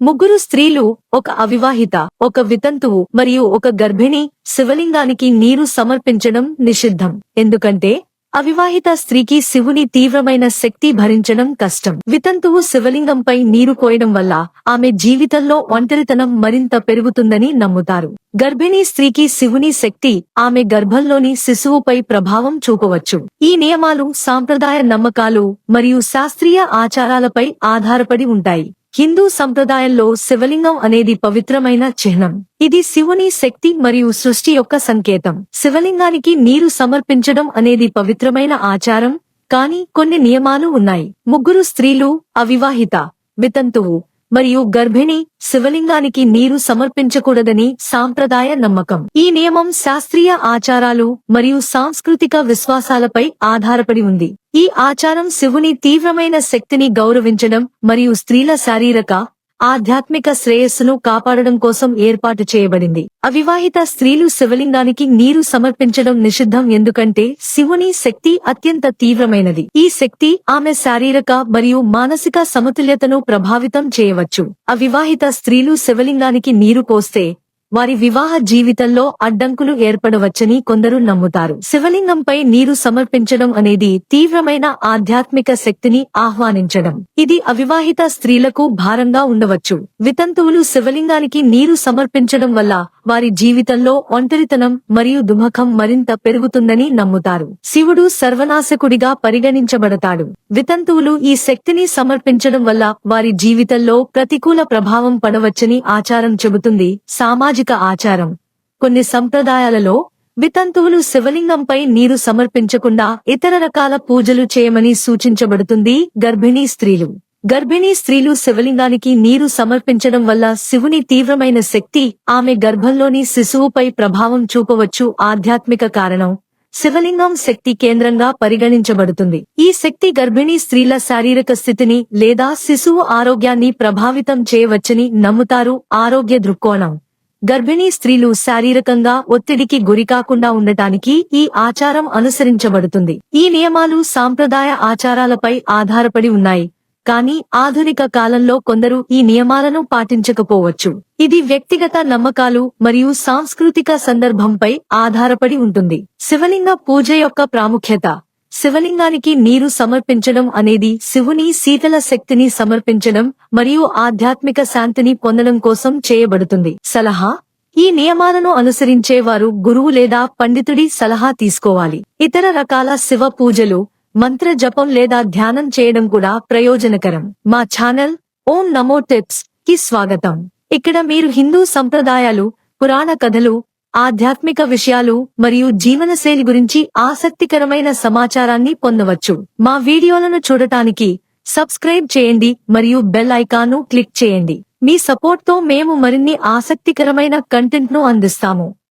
ముగ్గురు స్త్రీలు ఒక అవివాహిత ఒక వితంతువు మరియు ఒక గర్భిణి శివలింగానికి నీరు సమర్పించడం నిషిద్ధం. ఎందుకంటే అవివాహిత స్త్రీకి శివుని తీవ్రమైన శక్తి భరించడం కష్టం. వితంతువు శివలింగంపై నీరు కోయడం వల్ల ఆమె జీవితంలో ఒంటరితనం మరింత పెరుగుతుందని నమ్ముతారు. గర్భిణీ స్త్రీకి శివుని శక్తి ఆమె గర్భంలోని శిశువుపై ప్రభావం చూపవచ్చు. ఈ నియమాలు సాంప్రదాయ నమ్మకాలు మరియు శాస్త్రీయ ఆచారాలపై ఆధారపడి ఉంటాయి. హిందూ సంప్రదాయంలో శివలింగం అనేది పవిత్రమైన చిహ్నం. ఇది శివుని శక్తి మరియు సృష్టి యొక్క సంకేతం. శివలింగానికి నీరు సమర్పించడం అనేది పవిత్రమైన ఆచారం కానీ కొన్ని నియమాలు ఉన్నాయి. ముగ్గురు స్త్రీలు అవివాహిత వితంతువు మరియు గర్భిణి శివలింగానికి నీరు సమర్పించకూడదని సాంప్రదాయ నమ్మకం. ఈ నియమం శాస్త్రీయ ఆచారాలు మరియు సాంస్కృతిక విశ్వాసాలపై ఆధారపడి ఉంది. ఈ ఆచారం శివుని తీవ్రమైన శక్తిని గౌరవించడం మరియు స్త్రీల శారీరక ఆధ్యాత్మిక శ్రేయస్సును కాపాడడం కోసం ఏర్పాటు చేయబడింది. అవివాహిత స్త్రీలు శివలింగానికి నీరు సమర్పించడం నిషిద్ధం ఎందుకంటే శివుని శక్తి అత్యంత తీవ్రమైనది. ఈ శక్తి ఆమె శారీరక మరియు మానసిక సమతుల్యతను ప్రభావితం చేయవచ్చు. అవివాహిత స్త్రీలు శివలింగానికి నీరు పోస్తే వారి వివాహ జీవితంలో అడ్డంకులు ఏర్పడవచ్చని కొందరు నమ్ముతారు. శివలింగంపై నీరు సమర్పించడం అనేది తీవ్రమైన ఆధ్యాత్మిక శక్తిని ఆహ్వానించడం. ఇది అవివాహిత స్త్రీలకు భారంగా ఉండవచ్చు. వితంతువులు శివలింగానికి నీరు సమర్పించడం వల్ల వారి జీవితంలో ఒంటరితనం మరియు దుమఖం మరింత పెరుగుతుందని నమ్ముతారు. శివుడు సర్వనాశకుడిగా పరిగణించబడతాడు. వితంతువులు ఈ శక్తిని సమర్పించడం వల్ల వారి జీవితంలో ప్రతికూల ప్రభావం పడవచ్చని ఆచారం చెబుతుంది సామాజిక ఆచారం. కొన్ని సంప్రదాయాలలో వితంతువులు శివలింగంపై నీరు సమర్పించకుండా ఇతర రకాల పూజలు చేయమని సూచించబడుతుంది గర్భిణీ స్త్రీలు. గర్భిణీ స్త్రీలు శివలింగానికి నీరు సమర్పించడం వల్ల శివుని తీవ్రమైన శక్తి ఆమె గర్భంలోని శిశువుపై ప్రభావం చూపవచ్చు. ఆధ్యాత్మిక కారణం శివలింగం శక్తి కేంద్రంగా పరిగణించబడుతుంది. ఈ శక్తి గర్భిణీ స్త్రీల శారీరక స్థితిని లేదా శిశువు ఆరోగ్యాన్ని ప్రభావితం చేయవచ్చని నమ్ముతారు ఆరోగ్య దృక్కోణం. గర్భిణీ స్త్రీలు శారీరకంగా ఒత్తిడికి గురికాకుండా ఉండటానికి ఈ ఆచారం అనుసరించబడుతుంది. ఈ నియమాలు సాంప్రదాయ ఆచారాలపై ఆధారపడి ఉన్నాయి. కానీ ఆధునిక కాలంలో కొందరు ఈ నియమాలను పాటించకపోవచ్చు. ఇది వ్యక్తిగత నమ్మకాలు మరియు సాంస్కృతిక సందర్భంపై ఆధారపడి ఉంటుంది. శివలింగ పూజ యొక్క ప్రాముఖ్యత. శివలింగానికి నీరు సమర్పించడం అనేది శివుని శీతల శక్తిని సమర్పించడం మరియు ఆధ్యాత్మిక శాంతిని పొందడం కోసం చేయబడుతుంది. సలహా ఈ నియమాలను అనుసరించే వారు గురువు లేదా పండితుడి సలహా తీసుకోవాలి. ఇతర రకాల శివ పూజలు మంత్ర జపం లేదా ధ్యానం చేయడం కూడా ప్రయోజనకరం. మా ఛానల్ ఓం నమో టిప్స్కి స్వాగతం. ఇక్కడ మీరు హిందూ సంప్రదాయాలు పురాణ కథలు ఆధ్యాత్మిక విషయాలు మరియు జీవనశైలి గురించి ఆసక్తికరమైన సమాచారాన్ని పొందవచ్చు. మా వీడియోలను చూడటానికి సబ్స్క్రైబ్ చేయండి మరియు బెల్ ఐకాన్ను క్లిక్ చేయండి. మీ సపోర్ట్తో మేము మరిన్ని ఆసక్తికరమైన కంటెంట్ను అందిస్తాము.